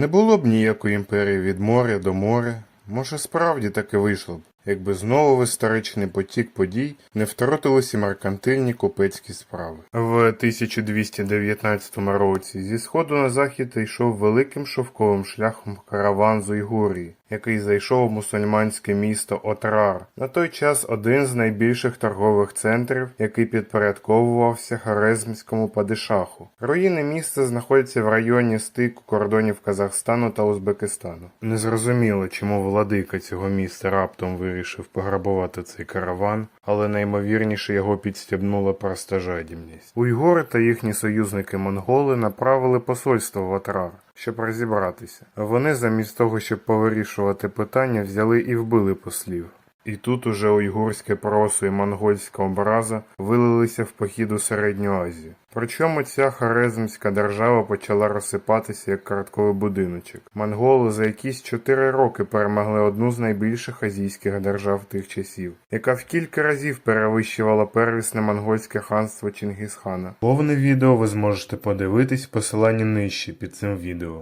Не було б ніякої імперії від моря до моря. Може, справді таки вийшло б, якби знову в історичний потік подій не втрутилися меркантильні купецькі справи. В 1219 році зі сходу на захід йшов великим шовковим шляхом караван з Уйгурії, який зайшов у мусульманське місто Отрар. На той час один з найбільших торгових центрів, який підпорядковувався Хорезмському падишаху. Руїни міста знаходяться в районі стику кордонів Казахстану та Узбекистану. Незрозуміло, чому владика цього міста раптом вирішив пограбувати цей караван, але наймовірніше його підстібнула проста жадібність. Уйгури та їхні союзники монголи направили посольство в Атрар, щоб розібратися. Вони замість того, щоб повирішувати питання, взяли і вбили послів. І тут уже уйгурське просо і монгольська образа вилилися в похід у Середню Азію. Причому ця хорезмська держава почала розсипатися як картковий будиночок. Монголи за якісь чотири роки перемогли одну з найбільших азійських держав тих часів, яка в кілька разів перевищувала первісне монгольське ханство Чингісхана. Повне відео ви зможете подивитись в посиланні нижче під цим відео.